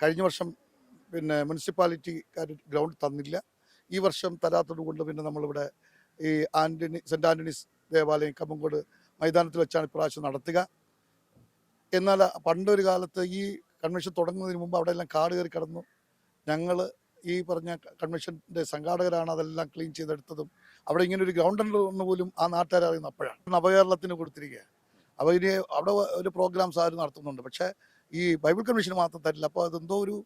കഴിഞ്ഞ വർഷം പിന്നെ മുനിസിപ്പാലിറ്റിക്കാർ ഗ്രൗണ്ട് തന്നില്ല. ഈ വർഷം തരാത്തത് കൊണ്ട് പിന്നെ നമ്മളിവിടെ ഈ ആന്റണി സെന്റ് ആന്റണീസ് ദേവാലയം കമ്മങ്കോട് മൈതാനത്തിൽ വെച്ചാണ് ഇപ്രാവശ്യം നടത്തുക. എന്നാൽ പണ്ടൊരു കാലത്ത് ഈ കൺവെൻഷൻ തുടങ്ങുന്നതിന് മുമ്പ് അവിടെ എല്ലാം കാട് കയറി കിടന്നു. ഞങ്ങൾ ഈ പറഞ്ഞ കൺവെൻഷന്റെ സംഘാടകരാണ് അതെല്ലാം ക്ലീൻ ചെയ്തെടുത്തതും അവിടെ ഇങ്ങനെ ഒരു ഗ്രൗണ്ട് ഉണ്ടെന്ന് പോലും ആ നാട്ടുകാർ അറിയുന്ന അപ്പോഴാണ്. നവകേരളത്തിന് കൊടുത്തിരിക്കുക അപ്പോൾ ഇനി അവിടെ ഒരു പ്രോഗ്രാംസ് ആരും നടത്തുന്നുണ്ട്. പക്ഷേ ഈ ബൈബിൾ കൺവെൻഷൻ മാത്രം തരില്ല. അപ്പോൾ അതെന്തോ ഒരു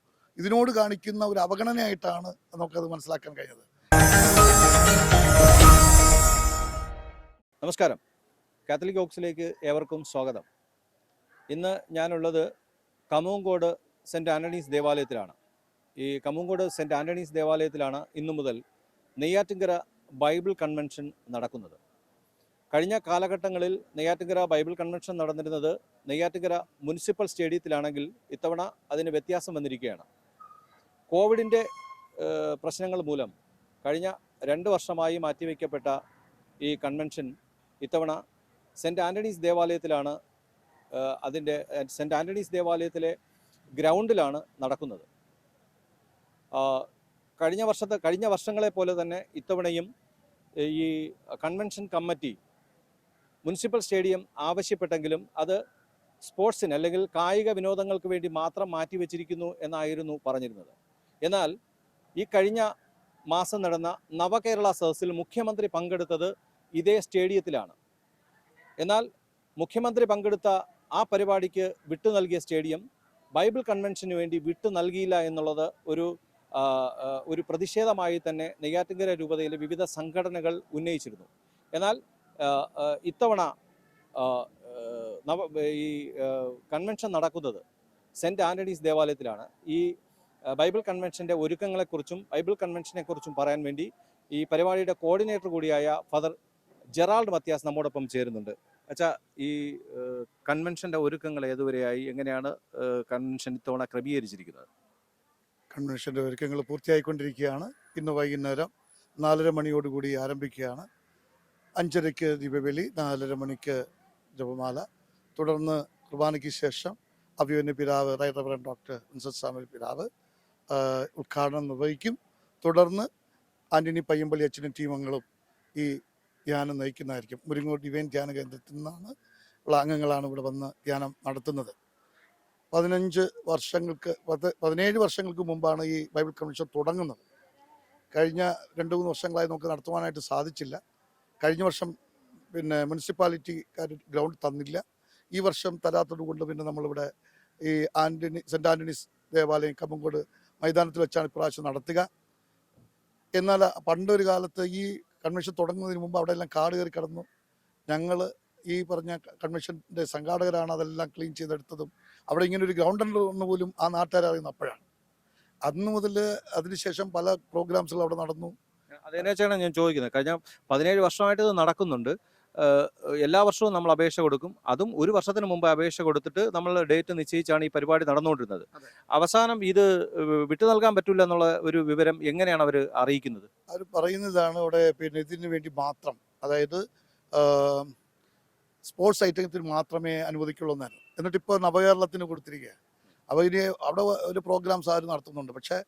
ഇതിനോട് കാണിക്കുന്ന ഒരു അവഗണനയായിട്ടാണ് നമുക്കത് മനസ്സിലാക്കാൻ കഴിഞ്ഞത്. നമസ്കാരം. കാത്തലിക് ഓക്സിലേക്ക് ഏവർക്കും സ്വാഗതം. ഇന്ന് ഞാനുള്ളത് കമൂങ്കോട് സെന്റ് ആന്റണീസ് ദേവാലയത്തിലാണ്. ഈ കമൂങ്കോട് സെന്റ് ആന്റണീസ് ദേവാലയത്തിലാണ് ഇന്നു മുതൽ നെയ്യാറ്റിങ്കര ബൈബിൾ കൺവെൻഷൻ നടക്കുന്നത്. കഴിഞ്ഞ കാലഘട്ടങ്ങളിൽ നെയ്യാറ്റിങ്കര ബൈബിൾ കൺവെൻഷൻ നടന്നിരുന്നത് നെയ്യാറ്റിങ്കര മുനിസിപ്പൽ സ്റ്റേഡിയത്തിലാണെങ്കിൽ ഇത്തവണ അതിന് വ്യത്യാസം വന്നിരിക്കുകയാണ്. കോവിഡിന്റെ പ്രശ്നങ്ങൾ മൂലം കഴിഞ്ഞ രണ്ട് വർഷമായി മാറ്റിവെക്കപ്പെട്ട ഈ കൺവെൻഷൻ ഇത്തവണ സെന്റ് ആന്റണീസ് ദേവാലയത്തിലാണ് അതിന്റെ സെന്റ് ആന്റണീസ് ദേവാലയത്തിലെ ഗ്രൗണ്ടിലാണ് നടക്കുന്നത്. കഴിഞ്ഞ വർഷത്തെ കഴിഞ്ഞ വർഷങ്ങളെ പോലെ തന്നെ ഇത്തവണയും ഈ കൺവെൻഷൻ കമ്മിറ്റി മുനിസിപ്പൽ സ്റ്റേഡിയം ആവശ്യപ്പെട്ടെങ്കിലും അത് സ്പോർട്സിന് അല്ലെങ്കിൽ കായിക വിനോദങ്ങൾക്ക് വേണ്ടി മാത്രം മാറ്റിവെച്ചിരിക്കുന്നു എന്നായിരുന്നു പറഞ്ഞിരുന്നത്. എന്നാൽ ഈ കഴിഞ്ഞ മാസം നടന്ന നവകേരള സദസ്സിൽ മുഖ്യമന്ത്രി പങ്കെടുത്തത് ഇതേ സ്റ്റേഡിയത്തിലാണ്. എന്നാൽ മുഖ്യമന്ത്രി പങ്കെടുത്ത ആ പരിപാടിക്ക് വിട്ടു നൽകിയ സ്റ്റേഡിയം ബൈബിൾ കൺവെൻഷന് വേണ്ടി വിട്ടു നൽകിയില്ല എന്നുള്ളത് ഒരു ഒരു പ്രതിഷേധമായി തന്നെ നെയ്യാറ്റിങ്കര രൂപതയിലെ വിവിധ സംഘടനകൾ ഉന്നയിച്ചിരുന്നു. എന്നാൽ ഇത്തവണ നവ ഈ കൺവെൻഷൻ നടക്കുന്നത് സെന്റ് ആന്റണീസ് ദേവാലയത്തിലാണ്. ഈ ബൈബിൾ കൺവെൻഷന്റെ ഒരുക്കങ്ങളെക്കുറിച്ചും ബൈബിൾ കൺവെൻഷനെക്കുറിച്ചും പറയാൻ വേണ്ടി ഈ പരിപാടിയുടെ കോർഡിനേറ്റർ കൂടിയായ ഫാദർ ജെറാൾഡ് മത്യാസ് നമ്മോടൊപ്പം ചേരുന്നുണ്ട്. അച്ഛാ ഈ കൺവെൻഷന്റെ ഒരുക്കങ്ങൾ ഏതുവരെയായി? എങ്ങനെയാണ് കൺവെൻഷൻ ഇത്തവണ ക്രമീകരിച്ചിരിക്കുന്നത്? കൺവെൻഷന്റെ ഒരുക്കങ്ങൾ പൂർത്തിയായിക്കൊണ്ടിരിക്കുകയാണ്. ഇന്ന് വൈകുന്നേരം നാലര മണിയോടുകൂടി ആരംഭിക്കുകയാണ്. അഞ്ചരയ്ക്ക് ദീപബലി നാലര മണിക്ക് ജപമാല. തുടർന്ന് കുർബാനയ്ക്ക് ശേഷം അഭിമന്യ പിതാവ് റൈറ്റ് ഡോക്ടർ ഇൻസത് സാമുൽ പിതാവ് ഉദ്ഘാടനം നിർവഹിക്കും. തുടർന്ന് ആന്റണി പയ്യമ്പള്ളി അച്ഛനും ടീമംഗങ്ങളും ഈ ധ്യാനം നയിക്കുന്നതായിരിക്കും. മുരിങ്ങൂർ ഡിവൈൻ ധ്യാന കേന്ദ്രത്തിൽ നിന്നാണ് ഉള്ള അംഗങ്ങളാണ് ഇവിടെ വന്ന് ധ്യാനം നടത്തുന്നത്. പതിനഞ്ച് വർഷങ്ങൾക്ക് പത്ത് പതിനേഴ് വർഷങ്ങൾക്ക് മുമ്പാണ് ഈ ബൈബിൾ കൺവെൻഷൻ തുടങ്ങുന്നത്. കഴിഞ്ഞ രണ്ട് മൂന്ന് വർഷങ്ങളായി നമുക്ക് നടത്തുവാനായിട്ട് സാധിച്ചില്ല. കഴിഞ്ഞ വർഷം പിന്നെ മുനിസിപ്പാലിറ്റിക്കാർ ഗ്രൗണ്ട് തന്നില്ല. ഈ വർഷം തരാത്തത് കൊണ്ട് പിന്നെ നമ്മളിവിടെ ഈ ആന്റണി സെന്റ് ആന്റണീസ് ദേവാലയം കമ്പംകോട് മൈതാനത്തിൽ വെച്ചാണ് ഇപ്രാവശ്യം നടത്തുക. എന്നാൽ പണ്ടൊരു കാലത്ത് ഈ കൺവെൻഷൻ തുടങ്ങുന്നതിന് മുമ്പ് അവിടെ എല്ലാം കാട് കയറി കിടന്നു. ഞങ്ങൾ ഈ പറഞ്ഞ കൺവെൻഷന്റെ സംഘാടകരാണ് അതെല്ലാം ക്ലീൻ ചെയ്തെടുത്തതും അവിടെ ഇങ്ങനെ ഒരു ഗ്രൗണ്ട് ഉണ്ടെന്ന് പോലും ആ നാട്ടുകാരറിയുന്ന അപ്പോഴാണ്. അന്ന് മുതൽ അതിനുശേഷം പല പ്രോഗ്രാംസുകൾ അവിടെ നടന്നു. അതിനെച്ചാണ് ഞാൻ ചോദിക്കുന്നത്. കഴിഞ്ഞ പതിനേഴ് വർഷമായിട്ട് ഇത് നടക്കുന്നുണ്ട്. എല്ലാ വർഷവും നമ്മൾ അപേക്ഷ കൊടുക്കും. അതും ഒരു വർഷത്തിന് മുമ്പ് അപേക്ഷ കൊടുത്തിട്ട് നമ്മൾ ഡേറ്റ് നിശ്ചയിച്ചാണ് ഈ പരിപാടി നടന്നുകൊണ്ടിരുന്നത്. അവസാനം ഇത് വിട്ടു നൽകാൻ പറ്റില്ല എന്നുള്ള ഒരു വിവരം എങ്ങനെയാണ് അവർ അറിയിക്കുന്നത്? അവർ പറയുന്നതാണ് അവിടെ പിന്നെ ഇതിന് വേണ്ടി മാത്രം. അതായത് സ്പോർട്സ് ഐറ്റത്തിൽ മാത്രമേ അനുവദിക്കുള്ളൂ എന്നാണ്. എന്നിട്ട് ഇപ്പോൾ നവകേരളത്തിന് കൊടുത്തിരിക്കുക അപ്പോൾ ഇനി അവിടെ ഒരു പ്രോഗ്രാംസ് ആരും നടത്തുന്നുണ്ട്. പക്ഷേ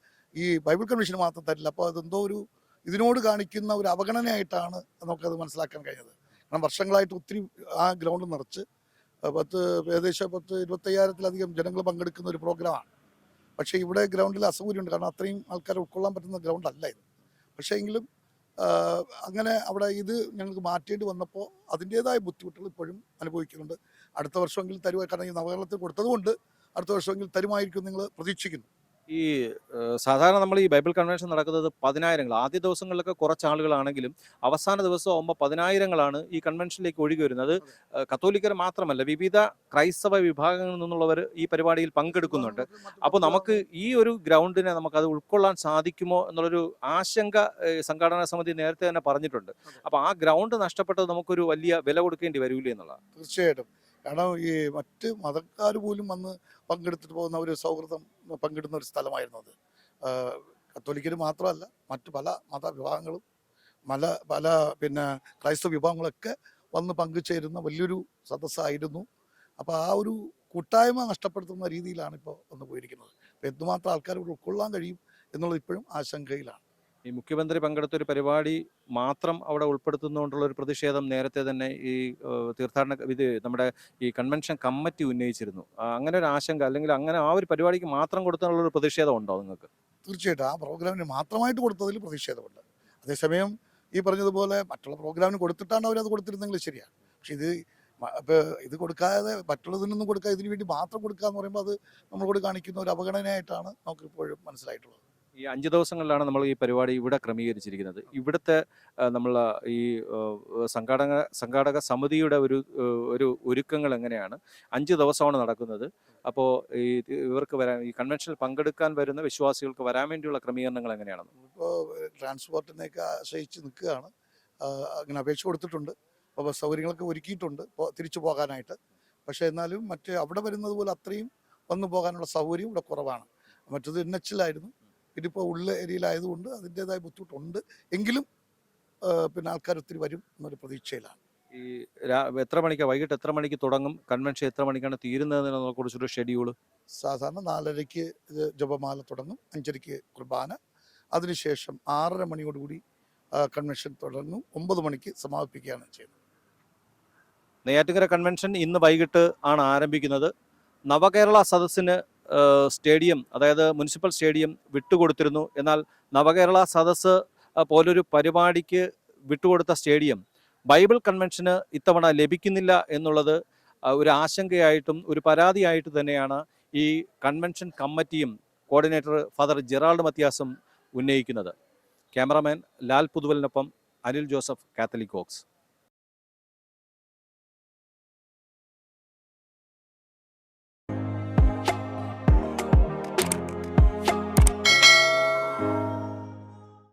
ഈ ബൈബിൾ കമ്മീഷൻ മാത്രം തരില്ല. അപ്പോൾ അതെന്തോ ഒരു ഇതിനോട് കാണിക്കുന്ന ഒരു അവഗണനയായിട്ടാണ് നമുക്കത് മനസ്സിലാക്കാൻ കഴിഞ്ഞത്. കാരണം വർഷങ്ങളായിട്ട് ഒത്തിരി ആ ഗ്രൗണ്ട് നിറച്ച് പത്ത് ഏകദേശം പത്ത് ഇരുപത്തയ്യായിരത്തിലധികം ജനങ്ങൾ പങ്കെടുക്കുന്ന ഒരു പ്രോഗ്രാമാണ്. പക്ഷേ ഇവിടെ ഗ്രൗണ്ടിൽ അസൗകര്യമുണ്ട്. കാരണം അത്രയും ആൾക്കാരെ ഉൾക്കൊള്ളാൻ പറ്റുന്ന ഗ്രൗണ്ട് അല്ല ഇത്. പക്ഷേ എങ്കിലും അങ്ങനെ അവിടെ ഇത് ഞങ്ങൾക്ക് മാറ്റേണ്ടി വന്നപ്പോൾ അതിന്റേതായ ബുദ്ധിമുട്ടുകൾ ഇപ്പോഴും അനുഭവിക്കുന്നുണ്ട്. അടുത്ത വർഷമെങ്കിലും തരുമായി കാരണം ഈ നവകേരളത്തിൽ കൊടുത്തതുകൊണ്ട് അടുത്ത വർഷമെങ്കിലും തരുമായിരിക്കും നിങ്ങൾ പ്രതീക്ഷിക്കുന്നു. ഈ സാധാരണ നമ്മൾ ഈ ബൈബിൾ കൺവെൻഷൻ നടക്കുന്നത് പതിനായിരങ്ങൾ ആദ്യ ദിവസങ്ങളിലൊക്കെ കുറച്ച് ആളുകളാണെങ്കിലും അവസാന ദിവസം ആകുമ്പോൾ പതിനായിരങ്ങളാണ് ഈ കൺവെൻഷനിലേക്ക് ഒഴുകി വരുന്നത്. കത്തോലിക്കർ മാത്രമല്ല വിവിധ ക്രൈസ്തവ വിഭാഗങ്ങളിൽ നിന്നുള്ളവർ ഈ പരിപാടിയിൽ പങ്കെടുക്കുന്നുണ്ട്. അപ്പോൾ നമുക്ക് ഈ ഒരു ഗ്രൗണ്ടിനെ നമുക്കത് അത് ഉൾക്കൊള്ളാൻ സാധിക്കുമോ എന്നുള്ളൊരു ആശങ്ക സംഘടനാ സംഘാടന സമിതി നേരത്തെ തന്നെ പറഞ്ഞിട്ടുണ്ട്. അപ്പോൾ ആ ഗ്രൗണ്ട് നഷ്ടപ്പെട്ടത് നമുക്കൊരു വലിയ വില കൊടുക്കേണ്ടി വരൂലേ എന്നുള്ളതാണ്. തീർച്ചയായിട്ടും. കാരണം ഈ മറ്റ് മതക്കാർ പോലും വന്ന് പങ്കെടുത്തിട്ട് പോകുന്ന ഒരു സൗഹൃദം പങ്കിടുന്ന ഒരു സ്ഥലമായിരുന്നു അത്. കത്തോലിക്കർ മാത്രമല്ല മറ്റ് പല മതവിഭാഗങ്ങളും പല പല പിന്നെ ക്രൈസ്തവ വിഭാഗങ്ങളൊക്കെ വന്ന് പങ്കുചേരുന്ന വലിയൊരു സദസ്സായിരുന്നു. അപ്പോൾ ആ ഒരു കൂട്ടായ്മ നഷ്ടപ്പെടുത്തുന്ന രീതിയിലാണ് ഇപ്പോൾ വന്നു പോയിരിക്കുന്നത്. അപ്പോൾ എന്തുമാത്രം ആൾക്കാർ ഉൾക്കൊള്ളാൻ കഴിയും എന്നുള്ളത് ഇപ്പോഴും ആശങ്കയിലാണ്. ഈ മുഖ്യമന്ത്രി പങ്കെടുത്ത ഒരു പരിപാടി മാത്രം അവിടെ ഉൾപ്പെടുത്തുന്നതുകൊണ്ടുള്ള ഒരു പ്രതിഷേധം നേരത്തെ തന്നെ ഈ തീർത്ഥാടന ഇത് നമ്മുടെ ഈ കൺവെൻഷൻ കമ്മിറ്റി ഉന്നയിച്ചിരുന്നു. അങ്ങനെ ഒരു ആശങ്ക അല്ലെങ്കിൽ അങ്ങനെ ആ ഒരു പരിപാടിക്ക് മാത്രം കൊടുത്തുള്ള ഒരു പ്രതിഷേധം ഉണ്ടോ നിങ്ങൾക്ക്? തീർച്ചയായിട്ടും. ആ പ്രോഗ്രാമിന് മാത്രമായിട്ട് കൊടുത്തതിൽ പ്രതിഷേധമുണ്ട്. അതേസമയം ഈ പറഞ്ഞതുപോലെ മറ്റുള്ള പ്രോഗ്രാമിന് കൊടുത്തിട്ടാണ് അവരത് കൊടുത്തിരുന്നെങ്കിൽ ശരിയാണ്. പക്ഷെ ഇത് അപ്പോൾ ഇത് കൊടുക്കാതെ മറ്റുള്ളതിനൊന്നും കൊടുക്കാതെ ഇതിനു വേണ്ടി മാത്രം കൊടുക്കുക എന്ന് പറയുമ്പോൾ അത് നമ്മളോട് കാണിക്കുന്ന ഒരു അവഗണനയായിട്ടാണ് നമുക്ക് ഇപ്പോഴും മനസ്സിലായിട്ടുള്ളത്. ഈ അഞ്ച് ദിവസങ്ങളിലാണ് നമ്മൾ ഈ പരിപാടി ഇവിടെ ക്രമീകരിച്ചിരിക്കുന്നത്. ഇവിടുത്തെ നമ്മൾ ഈ സംഘാടക സംഘാടക സമിതിയുടെ ഒരു ഒരു ഒരുക്കങ്ങൾ എങ്ങനെയാണ്? അഞ്ച് ദിവസമാണ് നടക്കുന്നത്. അപ്പോൾ ഈ ഇവർക്ക് വരാൻ ഈ കൺവെൻഷനിൽ പങ്കെടുക്കാൻ വരുന്ന വിശ്വാസികൾക്ക് വരാൻ വേണ്ടിയുള്ള ക്രമീകരണങ്ങൾ എങ്ങനെയാണ്? ഇപ്പോൾ ട്രാൻസ്പോർട്ടിനെയൊക്കെ ആശ്രയിച്ച് നിൽക്കുകയാണ്. അങ്ങനെ അപേക്ഷ കൊടുത്തിട്ടുണ്ട്. അപ്പോൾ സൗകര്യങ്ങളൊക്കെ ഒരുക്കിയിട്ടുണ്ട്. തിരിച്ചു പോകാനായിട്ട്. പക്ഷേ എന്നാലും മറ്റ് അവിടെ വരുന്നത് പോലെ അത്രയും വന്നു പോകാനുള്ള സൗകര്യം ഇവിടെ കുറവാണ്. മറ്റത് എൻ എച്ചിലായിരുന്നു ഇതിപ്പോൾ ഉള്ള ഏരിയയിലായതുകൊണ്ട് അതിന്റെതായ ബുദ്ധിമുട്ടുണ്ട്. എങ്കിലും പിന്നെ ആൾക്കാർ ഒത്തിരി വരും എന്നൊരു പ്രതീക്ഷയിലാണ്. ഈ എത്ര മണിക്ക്? വൈകിട്ട് എത്ര മണിക്ക് തുടങ്ങും? കൺവെൻഷൻ എത്ര മണിക്കാണ് തീരുന്നതിനെ കുറിച്ചൊരു ഷെഡ്യൂൾ സാധാരണ നാലരയ്ക്ക് ജപമാല തുടങ്ങും അഞ്ചരയ്ക്ക് കുർബാന. അതിനുശേഷം ആറര മണിയോടുകൂടി കൺവെൻഷൻ തുടങ്ങും. ഒമ്പത് മണിക്ക് സമാപിപ്പിക്കുകയാണ് ചെയ്യുന്നത്. നെയ്യാറ്റിങ്കര കൺവെൻഷൻ ഇന്ന് വൈകിട്ട് ആണ് ആരംഭിക്കുന്നത്. നവകേരള സദസ്സിന് സ്റ്റേഡിയം അതായത് മുനിസിപ്പൽ സ്റ്റേഡിയം വിട്ടുകൊടുത്തിരുന്നു. എന്നാൽ നവകേരള സദസ്സ് പോലൊരു പരിപാടിക്ക് വിട്ടുകൊടുത്ത സ്റ്റേഡിയം ബൈബിൾ കൺവെൻഷന് ഇത്തവണ ലഭിക്കുന്നില്ല എന്നുള്ളത് ഒരു ആശങ്കയായിട്ടും ഒരു പരാതിയായിട്ട് തന്നെയാണ് ഈ കൺവെൻഷൻ കമ്മിറ്റിയും കോർഡിനേറ്റർ ഫാദർ ജെറാൾഡ് മത്യാസും ഉന്നയിക്കുന്നത്. ക്യാമറാമാൻ ലാൽ പുതുവലിനൊപ്പം അനിൽ ജോസഫ് കാത്തലിക് ഓക്സ്